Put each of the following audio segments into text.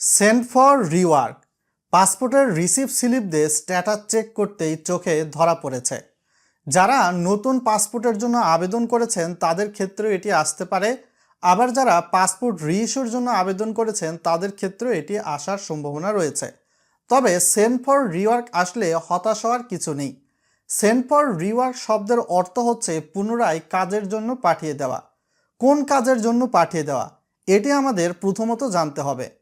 Send for rework পাসপোর্টের receive slip দিয়ে status check করতেই চোখে ধরা পড়েছে। যারা নতুন পাসপোর্টের জন্য আবেদন করেছেন, তাদের ক্ষেত্রেও এটি আসতে পারে। আবার যারা পাসপোর্ট রিইস্যুর জন্য আবেদন করেছেন, তাদের ক্ষেত্রেও এটি আসার সম্ভাবনা রয়েছে। তবে সেন্ড ফর রিওয়ার্ক আসলে হতাশ হওয়ার কিছু নেই। সেন্ড ফর রিওয়ার্ক শব্দের অর্থ হচ্ছে পুনরায় কাজের জন্য পাঠিয়ে দেওয়া। কোন কাজের জন্য পাঠিয়ে দেওয়া? এটি আমাদের প্রথমত জানতে হবে।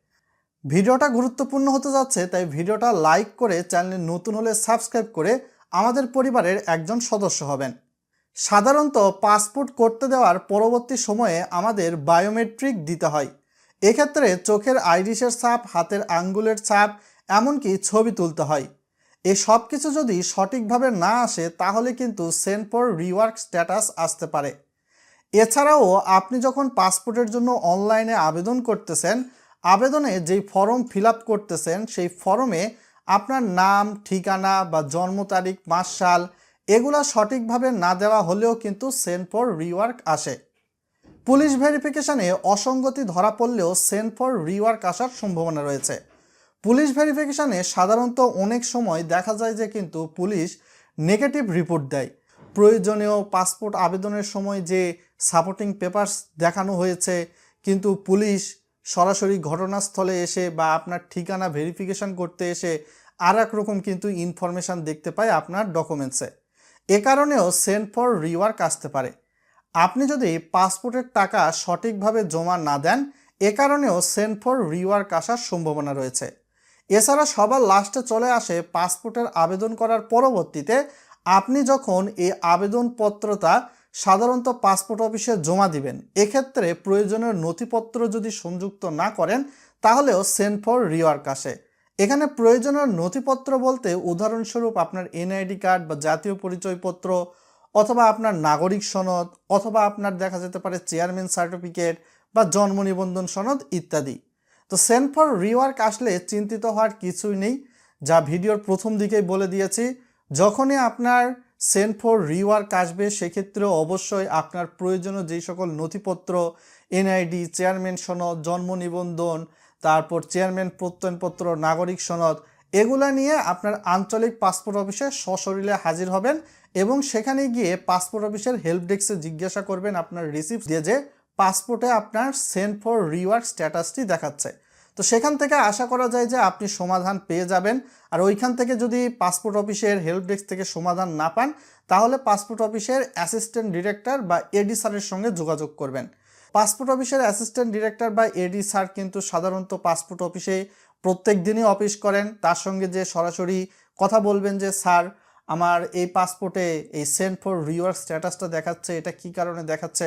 ভিডিওটা গুরুত্বপূর্ণ হতে যাচ্ছে, তাই ভিডিওটা লাইক করে চ্যানেলে নতুন হলে সাবস্ক্রাইব করে আমাদের পরিবারের একজন সদস্য হবেন। সাধারণত পাসপোর্ট করতে দেওয়ার পরবর্তী সময়ে আমাদের বায়োমেট্রিক দিতে হয়। এক্ষেত্রে চোখের আইরিশের ছাপ, হাতের আঙ্গুলের ছাপ, এমনকি ছবি তুলতে হয়। এই সব কিছু যদি সঠিকভাবে না আসে, তাহলে কিন্তু সেন্ড ফর রিওয়ার্ক স্ট্যাটাস আসতে পারে। এছাড়াও আপনি যখন পাসপোর্টের জন্য অনলাইনে আবেদন করতেছেন আবেদনে যেই ফর্ম ফিল করতেছেন, সেই ফর্মে আপনার নাম, ঠিকানা বা জন্ম তারিখ, মাস, সাল এগুলা সঠিকভাবে না দেওয়া হলেও কিন্তু সেন্ড ফর রিওয়ার্ক আসে। পুলিশ ভেরিফিকেশানে অসঙ্গতি ধরা পড়লেও সেন্ড ফর রিওয়ার্ক আসার সম্ভাবনা রয়েছে। পুলিশ ভেরিফিকেশানে সাধারণত অনেক সময় দেখা যায় যে কিন্তু পুলিশ নেগেটিভ রিপোর্ট দেয়। প্রয়োজনীয় পাসপোর্ট আবেদনের সময় যে সাপোর্টিং পেপারস দেখানো হয়েছে, কিন্তু পুলিশ সরাসরি ঘটনাস্থলে এসে বা আপনার ঠিকানা ভেরিফিকেশন করতে এসে আর রকম কিন্তু ইনফরমেশান দেখতে পায় আপনার ডকুমেন্টসে এ। কারণেও সেন্ড ফর রিওয়ার্ক আসতে পারে। আপনি যদি পাসপোর্টের টাকা সঠিকভাবে জমা না দেন, এ কারণেও সেন্ড ফর রিওয়ার্ক আসার সম্ভাবনা রয়েছে। এছাড়া সবার লাস্টে চলে আসে পাসপোর্টের আবেদন করার পরবর্তীতে আপনি যখন এই আবেদনপত্রটা সাধারণত পাসপোর্ট অফিসে জমা দিবেন। এক্ষেত্রে প্রয়োজনীয় নথিপত্র যদি সংযুক্ত না করেন, তাহলেও সেন্ড ফর রিওয়ার্ক আসে। এখানে প্রয়োজনীয় নথিপত্র বলতে উদাহরণস্বরূপ আপনার এনআইডি কার্ড বা জাতীয় পরিচয়পত্র অথবা আপনার নাগরিক সনদ অথবা আপনার দেখা যেতে পারে চেয়ারম্যান সার্টিফিকেট বা জন্ম নিবন্ধন সনদ ইত্যাদি। তো সেন্ড ফর রিওয়ার্ক আসলে চিন্তিত হওয়ার কিছুই নেই, যা ভিডিওর প্রথম দিকেই বলে দিয়েছি। যখনই আপনার সেন্ড ফর রিওয়ার্ক আসবে, সেক্ষেত্রে অবশ্যই আপনার প্রয়োজনীয় যেই সকল নথিপত্র, এনআইডি, চেয়ারম্যান সনদ, জন্ম নিবন্ধন, তারপর চেয়ারম্যান প্রত্যয়নপত্র, নাগরিক সনদ, এগুলা নিয়ে আপনার আঞ্চলিক পাসপোর্ট অফিসে সশরীরে হাজির হবেন এবং সেখানে গিয়ে পাসপোর্ট অফিসের হেল্প ডেস্কে জিজ্ঞাসা করবেন আপনার রিসিপ্ট দিয়ে যে পাসপোর্টে আপনার সেন্ড ফর রিওয়ার্ক স্ট্যাটাসটি দেখাচ্ছে। তো সেখান থেকে আশা করা যায় যে আপনি সমাধান পেয়ে যাবেন। আর ওইখান থেকে যদি পাসপোর্ট অফিসের হেল্প ডেস্ক থেকে সমাধান না পান, তাহলে পাসপোর্ট অফিসের অ্যাসিস্ট্যান্ট ডিরেক্টর বা এডি স্যারের সঙ্গে যোগাযোগ করবেন। পাসপোর্ট অফিসের অ্যাসিস্ট্যান্ট ডিরেক্টর বা এডি স্যার কিন্তু সাধারণত পাসপোর্ট অফিসে প্রত্যেক দিনই অফিস করেন। তার সঙ্গে যে সরাসরি কথা বলবেন যে, স্যার, আমার এই পাসপোর্টে এই সেন্ট ফর রিওয়ার্ক স্ট্যাটাসটা দেখাচ্ছে, এটা কি কারণে দেখাচ্ছে?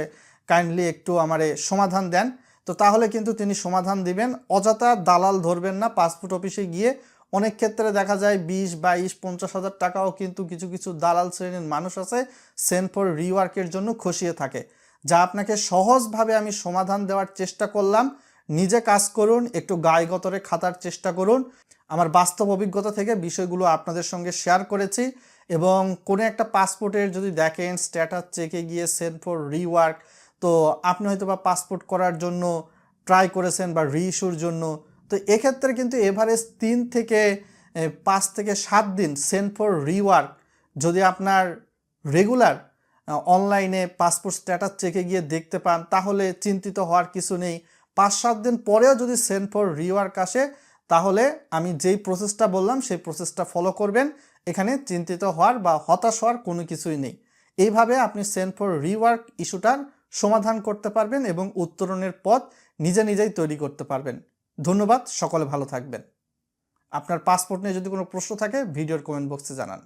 কাইন্ডলি একটু আমারে সমাধান দেন। তো তাহলে কিন্তু তিনি সমাধান দিবেন। অযথা দালাল ধরবেন না পাসপোর্ট অফিসে গিয়ে। অনেক ক্ষেত্রে দেখা যায় বিশ, বাইশ, পঞ্চাশ হাজার টাকাও কিন্তু কিছু কিছু দালাল শ্রেণির মানুষ আছে সেন্ড ফর রিওয়ার্কের জন্য খসিয়ে থাকে। যা আপনাকে সহজভাবে আমি সমাধান দেওয়ার চেষ্টা করলাম। নিজে কাজ করুন, একটু গায়ে গতরে খাতার চেষ্টা করুন। আমার বাস্তব অভিজ্ঞতা থেকে বিষয়গুলো আপনাদের সঙ্গে শেয়ার করেছি এবং কোনো একটা পাসপোর্টের যদি দেখেন, স্ট্যাটাস চেকে গিয়ে সেন্ট ফর রিওয়ার্ক তো আপনি হয়তো বা পাসপোর্ট করার জন্য ট্রাই করেছেন বা রিইস্যুর জন্য। তো এক্ষেত্রে কিন্তু এভারেজ তিন থেকে পাঁচ থেকে সাত দিন সেন্ট ফর রিওয়ার্ক যদি আপনার রেগুলার অনলাইনে পাসপোর্ট স্ট্যাটাস চেকে গিয়ে দেখতে পান, তাহলে চিন্তিত হওয়ার কিছু নেই। পাঁচ সাত দিন পরেও যদি সেন্ট ফর রিওয়ার্ক আসে, তাহলে আমি যেই প্রসেসটা বললাম, সেই প্রসেসটা ফলো করবেন। এখানে চিন্তিত হওয়ার বা হতাশ হওয়ার কোনো কিছুই নেই। এইভাবে আপনি সেন্ট ফর রিওয়ার্ক ইস্যুটার সমাধান করতে পারবেন এবং উত্তরণের পথ নিজে নিজেই তৈরি করতে পারবেন। ধন্যবাদ, সকলে ভালো থাকবেন। আপনার পাসপোর্ট নিয়ে যদি কোনো প্রশ্ন থাকে, ভিডিওর কমেন্ট বক্সে জানান।